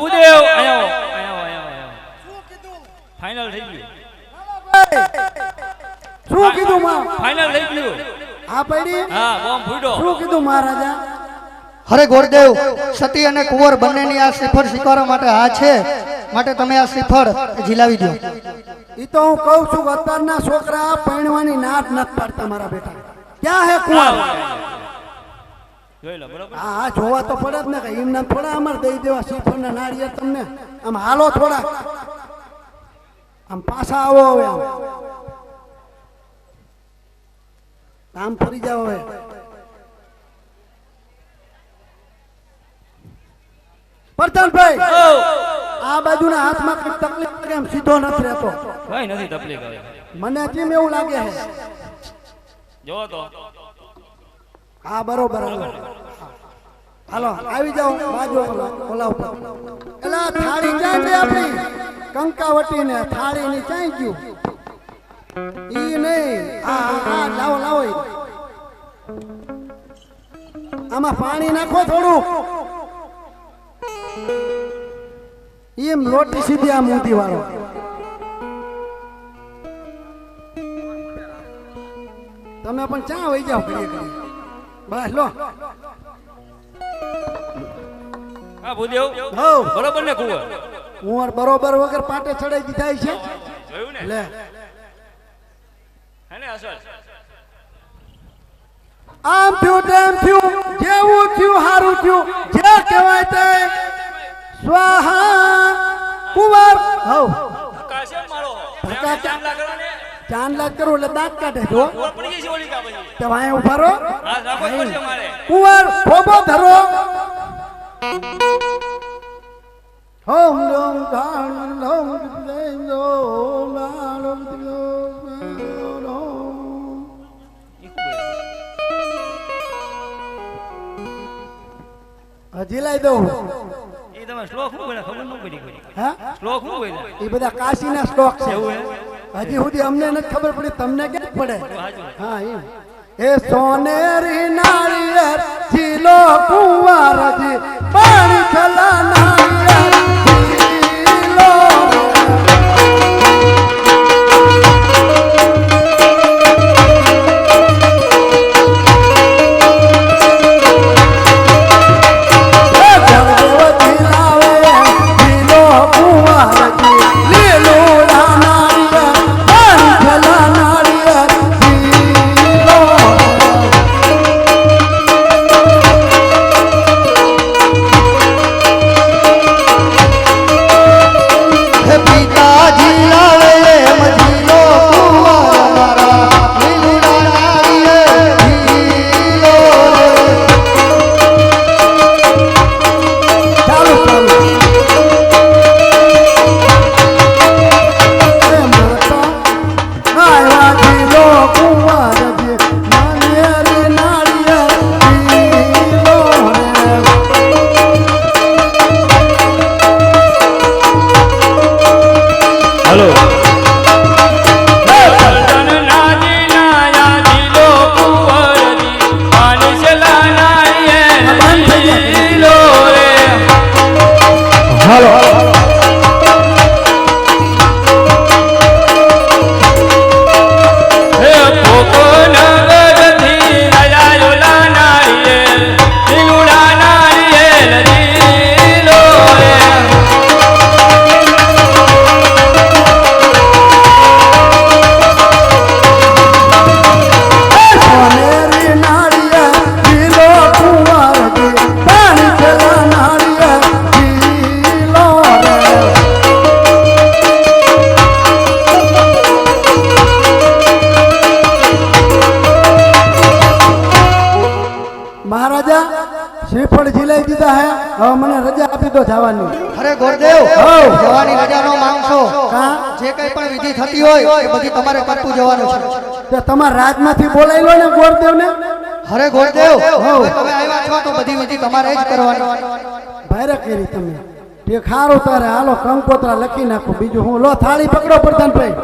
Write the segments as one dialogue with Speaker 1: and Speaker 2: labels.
Speaker 1: ભૂદેવ આયો આયો આયો આયો ફાઇનલ થઈ ગયું
Speaker 2: શું કીધું માં
Speaker 1: ફાઇનલ થઈ ગયું
Speaker 2: હા પડી
Speaker 1: હા બોમ્બ ફૂટ્યો
Speaker 2: શું કીધું મહારાજા
Speaker 3: હરે ગોરદેવ સતી અને કુંવર બંનેની આ શિફળ સ્વીકારવા માટે આ છે. માટે તમે આ શિફળ ઝીલાવી દો.
Speaker 2: એ તો હું કહું છું અત્યારના છોકરા પરણવાની નાટ નથી પાડતા મારા બેટા. ક્યાં હે કુંવર?
Speaker 1: જોઈ લો બરોબર?
Speaker 2: હા હા જોવા તો પડે જ ને કે એમના થોડા અમારે દઈ દેવા શ્રીફળના નાળિયેર તમને. આમ હાલો થોડા. આમ પાછા આવો હવે આમ. ફરી જાઓ હવે. પ્રધાનભાઈ આ બાજુના હાથમાં કઈ તકલીફ લાગે એમ સીધો નથી રહેતો?
Speaker 1: કઈ નથી તકલીફ
Speaker 2: મને કેમ એવું લાગે છે?
Speaker 1: જો તો.
Speaker 2: હા બરોબર હાલો આવી જાઓ બાજુ ઓલા ઉપર એલા થાળી ક્યાં છે આપણી? કંકાવટી ને થાળી ની ક્યાં ગયું? ઈ નહીં. હા, હા લાવો લાવો. આમાં પાણી નાખો થોડું. એમ લોટી સીધી આમ ઊંધી વાળો. તમે પણ ચા વહી જાઓ? ઘડીએ બસ લો.
Speaker 1: હા ભૂદેવ.
Speaker 2: હઉ
Speaker 1: બરોબર ને કુંવર?
Speaker 2: કુંવર બરોબર વગર પાટે ચડાઈ દીધા છે.
Speaker 1: જોયું ને?
Speaker 2: લે.
Speaker 1: હે ને અસર
Speaker 2: આમ થયું તેમ થયું જેવું થયું હારું થયું. જે કહેવાય તે સ્વાહા. કુંવર
Speaker 1: મારો.
Speaker 2: ધક્કા
Speaker 1: ને?
Speaker 2: ચાંદ લાગ કરો એટલે દાંત કાઢે જો તમે અહીંયા ઊભા રહો. કુંવર ખોબો ધરો. હોમ દિલો
Speaker 1: ઈ શું બોલ્યા?
Speaker 2: હજી લઈ દઉં.
Speaker 1: તમે શ્લોક શું બોલે ખબર ન પડી
Speaker 2: હા?
Speaker 1: શ્લોક શું બોલે
Speaker 2: એ બધા કાશીના સ્ટોક છે.
Speaker 1: એવું
Speaker 2: હજી સુધી અમને નથી ખબર પડી તમને ક્યાં પડે? હા, એમ. એ સોનેરી નાળિયેર જીલો કુંવારજી, પાણી ખલા નાળિયેર મહારાજા શ્રીફળ જીલાઈ દીધા હે હવે મને રજા આપી દો જવાની.
Speaker 3: અરે ગોરદેવ. જવાની રજા નો માંગશો જે કઈ પણ વિધિ થતી હોય એ બધી તમારે કરતું જવાનું છે.
Speaker 2: તે તમારા રાજમાંથી બોલાવી લો ને
Speaker 3: ગોરદેવ
Speaker 2: હઉ.
Speaker 3: હવે તમે આવ્યા છો તો બધી વિધિ તમારે જ કરવાની.
Speaker 2: ભાઈરે કરી તમે. તે ખારું તારે હાલો કંકોત્રા લખી નાખો. બીજું હું લો થાળી પકડો પ્રધાનભાઈ.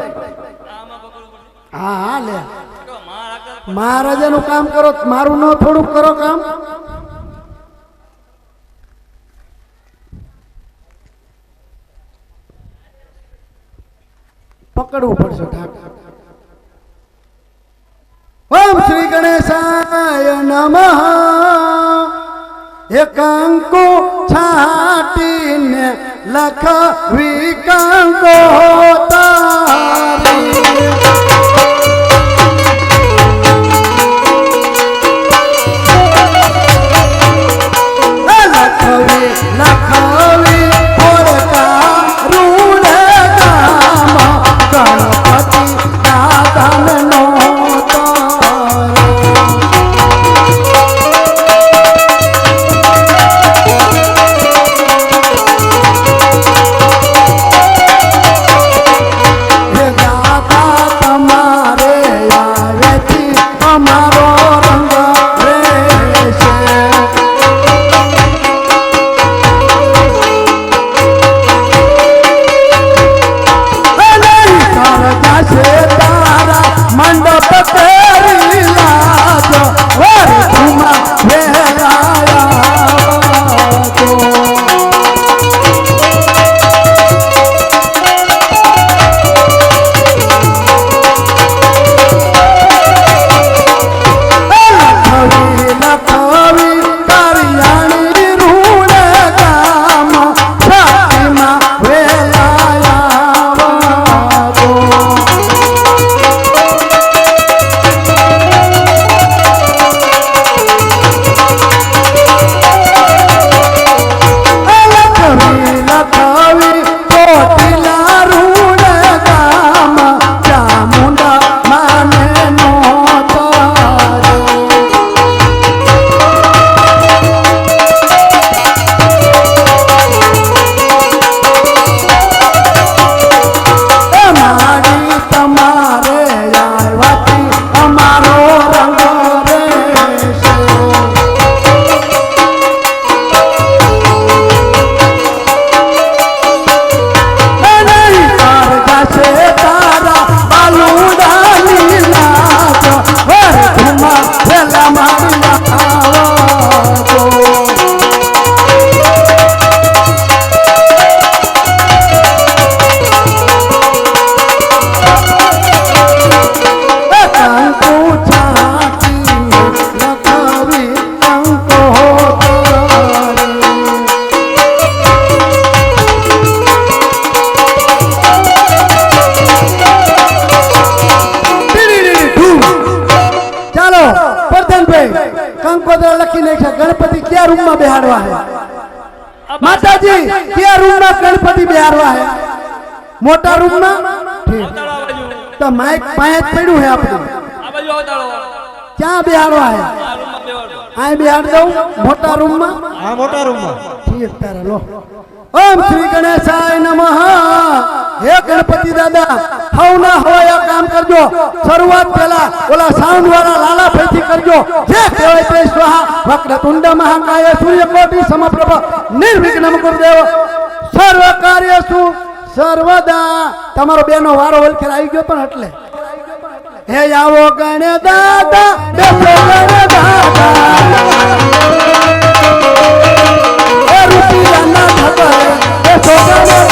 Speaker 2: હા હા લે. મહારાજાનું કામ કરો, મારું ન થોડું કરો કામ. પકડવું પડશે ઠાકોર ઓમ શ્રી ગણેશાય નમઃ. એકાંકો છાટીને લખ વિકાંકો તારી மண்டபத்தை રૂમમાં ગણપતિ હે? મોટા રૂમમાં?
Speaker 1: આ
Speaker 2: તો માઇક પાંચ પડ્યું હે આપણે.
Speaker 1: આ
Speaker 2: ક્યાં બેહાડવા હે?
Speaker 1: આ.
Speaker 2: આ બેહાડ દઉં મોટા રૂમમાં?
Speaker 3: હા મોટા રૂમમાં.
Speaker 2: ઠીક તારે લો. ઓમ શ્રી ગણેશાય નમઃ. હે ગણપતિ દાદા હવના હવાયા કામ કરજો. શરૂઆત પહેલા ઓલા સાઉન્ડ વાળા લાલા ભાઈથી કરજો. જે કહેવાય તે સ્વાહા. વક્રતુંડ મહાકાય સૂર્યકોટિ સમપ્રભ. નિર્વિઘ્નમ ગુરુદેવ. સર્વ કાર્યસુ, સર્વદા. તમારો બેનો વારો વલખેર આવી ગયો પણ એટલે. હે આવો ગણે દાદા, બેસો ગણે દાદા. એ રૂપિયાના ખબર બેસો છોકરાને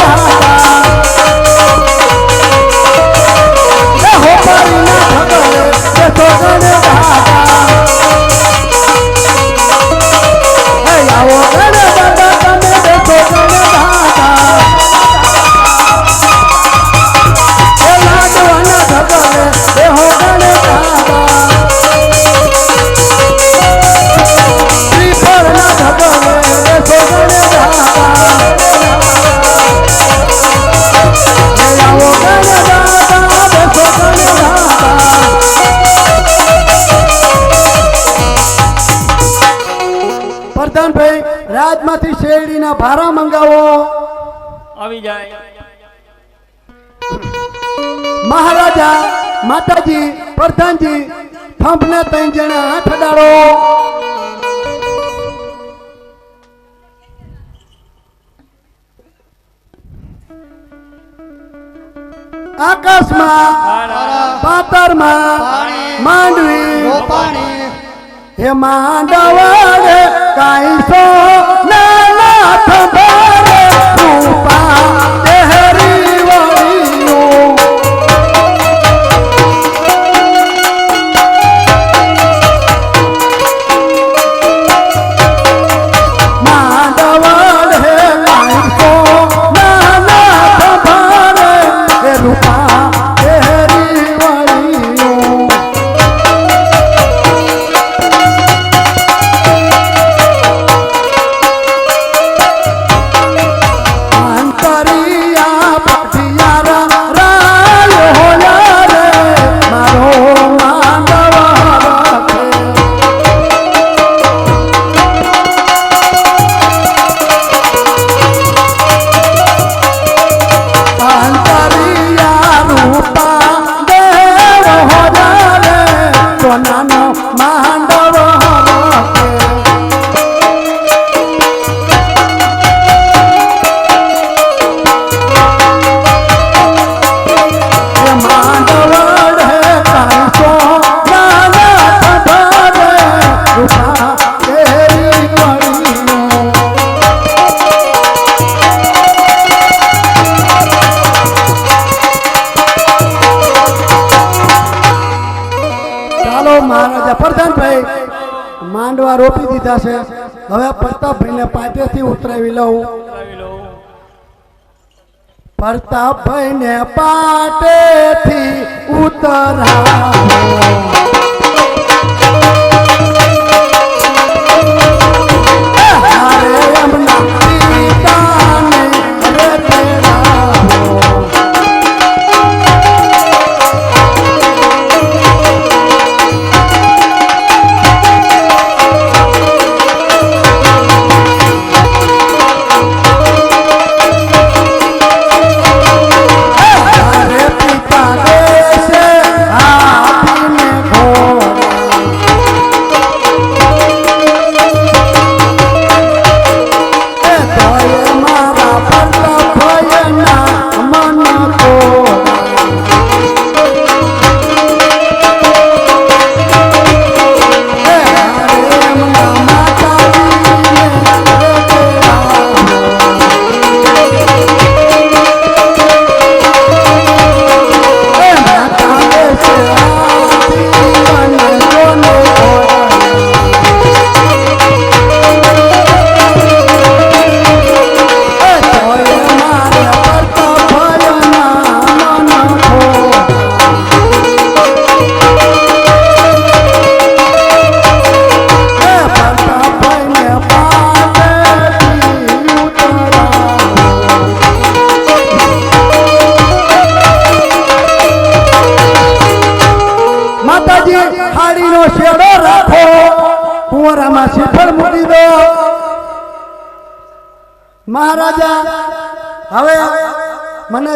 Speaker 2: પ્રધાનભાઈ રાજમાંથી શેરડીના ભારા મંગાવો.
Speaker 1: આવી જાય.
Speaker 2: મહારાજા માતાજી પ્રધાનજી થંભને ત્રણ જણા હાથ અડાડો. આકાશમાં પાતરમાં માંડવી હે માંડવાડે કાઈ સો લીધા છે. હવે પ્રતાપભાઈને પાટેથી ઉતરાવી લઉં.
Speaker 1: ઉતરાવી લઉં
Speaker 2: પ્રતાપભાઈને પાટેથી ઉતરાવો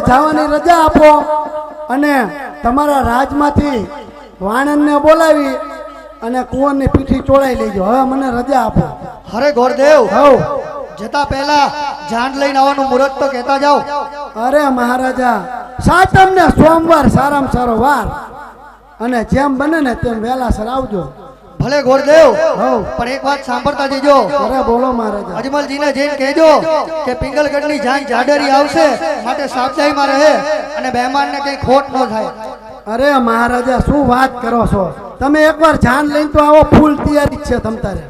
Speaker 2: જવાની રજા આપો અને તમારા રાજમાંથી વાણંદને બોલાવી અને કુંવરની પીઠી ચોળાઈ લેજો. હવે મને રજા આપો.
Speaker 3: હરે ગોરદેવ
Speaker 2: હવ
Speaker 3: જતા પહેલા જાન લઈને આવવાનું મુહૂર્ત તો કહેતા જાઓ.
Speaker 2: અરે મહારાજા સાતમ ને સોમવાર સારામાં સારો વાર. અને જેમ બને ને તેમ વહેલાસર આવજો.
Speaker 3: ભલે ગોરદેવ પણ એક વાત સાંભળતા જજો.
Speaker 2: અરે બોલો મહારાજા.
Speaker 3: અજમલજીને જઈને કહેજો કે પિંગલગઢની જાન જાડરી આવશે માટે સાવધાનીમાં રહે અને મહેમાનને કંઈ ખોટ ન થાય.
Speaker 2: અરે મહારાજા શું વાત કરો છો? તમે એકવાર જાન લઈને તો આવો ફૂલ તૈયારી છે તમ તારે.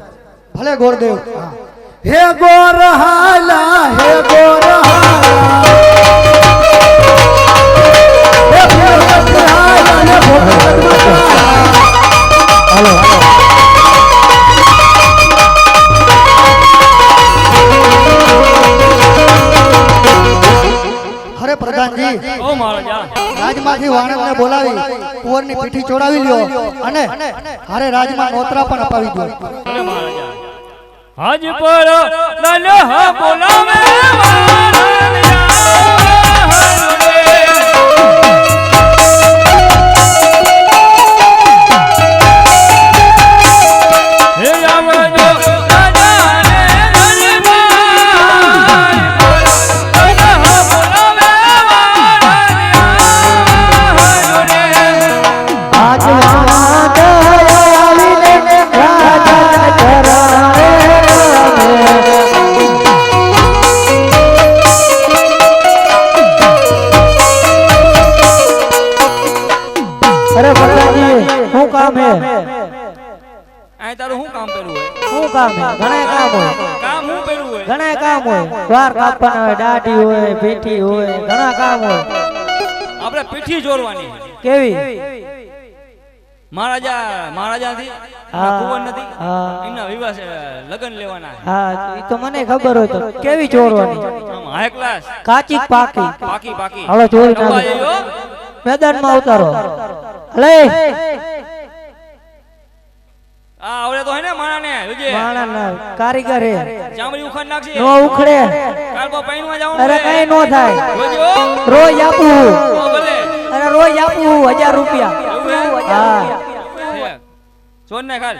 Speaker 3: ભલે ગોરદેવ
Speaker 2: હે. ગોર હાલા હે ગોર હાલા. હે ગોર હાલા ને
Speaker 3: પ્રધાનજી
Speaker 1: ઓ
Speaker 3: રાજમાંથી વાણંદને બોલાવી. કુંવરની પીઠી ચોડાવી લ્યો અને હારે રાજમાં નોતરા પણ અપાવી દો.
Speaker 1: હાજ પર બોલાવે
Speaker 4: કામ હે ઘણા કામ હોય.
Speaker 1: કામ હું પેલું હોય?
Speaker 4: ઘણા કામ હોય. દ્વાર કાપવાના હોય દાઢી હોય પીઠી હોય ઘણા કામ હોય.
Speaker 1: આપણે પીઠી જોરવાની
Speaker 4: કેવી?
Speaker 1: મહારાજા મહારાજા
Speaker 4: થી
Speaker 1: કુંવર નથી?
Speaker 4: હા.
Speaker 1: એમના વિવાહ લગ્ન લેવાના
Speaker 4: હા એ તો મને ખબર હોય તો કેવી ચોરવાની
Speaker 1: હાઈ ક્લાસ
Speaker 4: કાચી પાકી?
Speaker 1: પાકી પાકી. ડબ્બા જઈયો.
Speaker 4: મેદાનમાં ઉતારો. લે
Speaker 1: આ આવડે તો હે ને માણાને જોજે.
Speaker 4: માણા કારીગર હે.
Speaker 1: ચામડી ઉખડ નાખશે
Speaker 4: નો ઉખડે.
Speaker 1: કાલબા પૈણવા જવાનું
Speaker 4: અરે કઈ નો થાય.
Speaker 1: જોજો
Speaker 4: રોજ આપું.
Speaker 1: ભલે.
Speaker 4: અરે રોજ આપું હજાર રૂપિયા. હા?
Speaker 1: જોન ને ખાલ.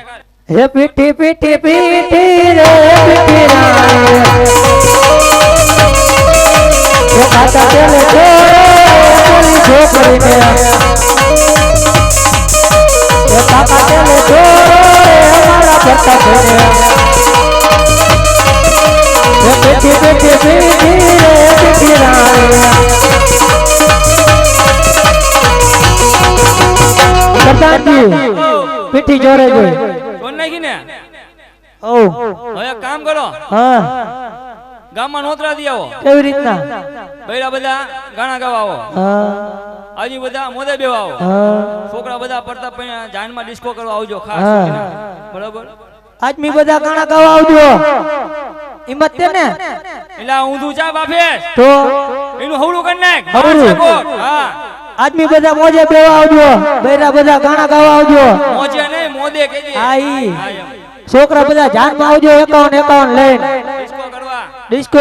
Speaker 4: હે પીઠી પીઠી પીઠી રે પીઠી રાણી હે કાકા તેલે હા.
Speaker 1: ગામમાં નોતરા દી આવો.
Speaker 4: કેવી રીતના?
Speaker 1: બૈરા બધા ગાણા ગાવા આવો. હજી બધા મોદે બેવા આવો. છોકરા બધા પડતા પણ જાનમાં ડિસ્કો કરવા આવજો. ખાસ બરાબર?
Speaker 4: આદમી બધા ગાણા ગાવા આવજો. હિંમત તે ને?
Speaker 1: એટલે આ ઊંધું ચા બાફે.
Speaker 4: તો?
Speaker 1: એનું હવડું કરી નાખ. હવડું? હા.
Speaker 4: આદમી બધા મોજે બેવા આવજો. બૈરા બધા ગાણા ગાવા આવજો.
Speaker 1: મોજે નહીં મોદે કેજે
Speaker 4: હા. છોકરા બધા જાનમાં આવજો એકાવન એકાવન લઈને.
Speaker 1: ડિસ્કો કરવા.
Speaker 4: ડિસ્કો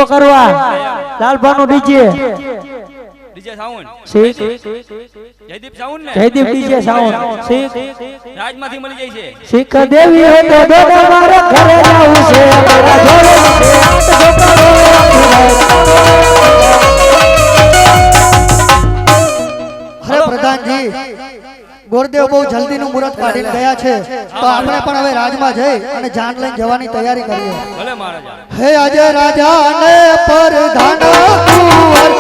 Speaker 4: લાલભાનું ડીજે.
Speaker 1: DJ sound.
Speaker 4: શીખ.
Speaker 1: જયદીપ સાઉન્ડ ને?
Speaker 4: Jaydeep DJ sound. શીખ.
Speaker 1: રાજમાંથી મળી જાય છે.
Speaker 4: શીખ દેવી હે તો દોડો મારે ઘરે જાવું છે. મારા જોડે છે. આઠ છોકરાઓ
Speaker 3: અરે પ્રધાનજી ગોરદેવ બહુ જલ્દીનું મુહૂર્ત કાઢી ગયા છે. તો આપણે પણ હવે રાજમાં જઈ અને જાન લઈને જવાની તૈયારી કરીએ. હે આજે રાજાને પર ધાના કુંવર